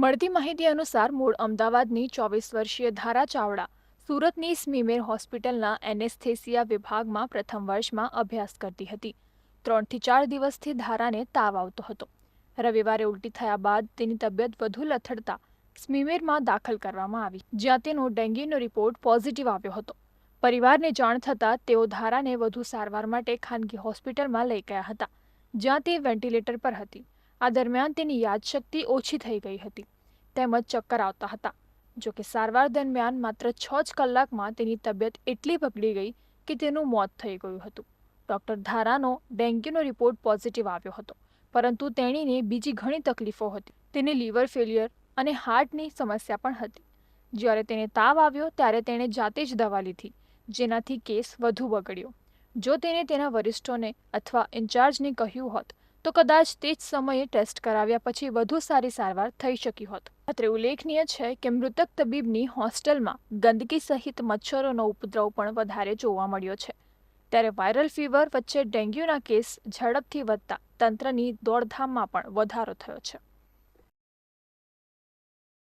મળતી માહિતી અનુસાર મૂળ અમદાવાદની ચોવીસ વર્ષીય ધારા ચાવડા સુરતની સ્મીમેર હોસ્પિટલના એનેસ્થેસિયા વિભાગમાં પ્રથમ વર્ષમાં અભ્યાસ કરતી હતી. ત્રણથી ચાર દિવસથી ધારાને તાવ આવતો હતો. રવિવારે ઉલટી થયા બાદ તેની તબિયત વધુ લથડતા સ્મીમેરમાં દાખલ કરવામાં આવી, જ્યાં તેનો ડેન્ગ્યુનો રિપોર્ટ પોઝિટિવ આવ્યો હતો. પરિવારને જાણ થતાં તેઓ ધારાને વધુ સારવાર માટે ખાનગી હોસ્પિટલમાં લઈ ગયા હતા, જ્યાં તે વેન્ટિલેટર પર હતી. આ દરમિયાન તેની યાદશક્તિ ઓછી થઈ ગઈ હતી. તેમજ ચક્કર આવતા હતા. જો કે સારવાર દરમિયાન માત્ર છ જ કલાકમાં તેની તબિયત એટલી બગડી ગઈ કે તેનું મોત થઈ ગયું હતું. ડોક્ટર ધારાનો ડેન્ગ્યુનો રિપોર્ટ પોઝિટિવ આવ્યો હતો. પરંતુ તેણીને બીજી ઘણી તકલીફો હતી. તેને લીવર ફેલિયર અને હાર્ટની સમસ્યા પણ હતી. જ્યારે તેને તાવ આવ્યો ત્યારે તેણે જાતે જ દવા લીધી, જેનાથી કેસ વધુ બગડ્યો. જો તેને તેના વરિષ્ઠોને અથવા ઇન્ચાર્જને કહ્યું હોત તો કદાચ તે જ સમયે ટેસ્ટ કરાવ્યા પછી વધુ સારી સારવાર થઈ શકી હોત. અત્રે ઉલ્લેખનીય છે કે મૃતક તબીબની હોસ્ટેલમાં ગંદકી સહિત મચ્છરોનો ઉપદ્રવ પણ વધારે જોવા મળ્યો છે. ત્યારે વાયરલ ફીવર વચ્ચે ડેન્ગ્યુના કેસ ઝડપથી વધતા તંત્રની દોડધામમાં પણ વધારો થયો છે.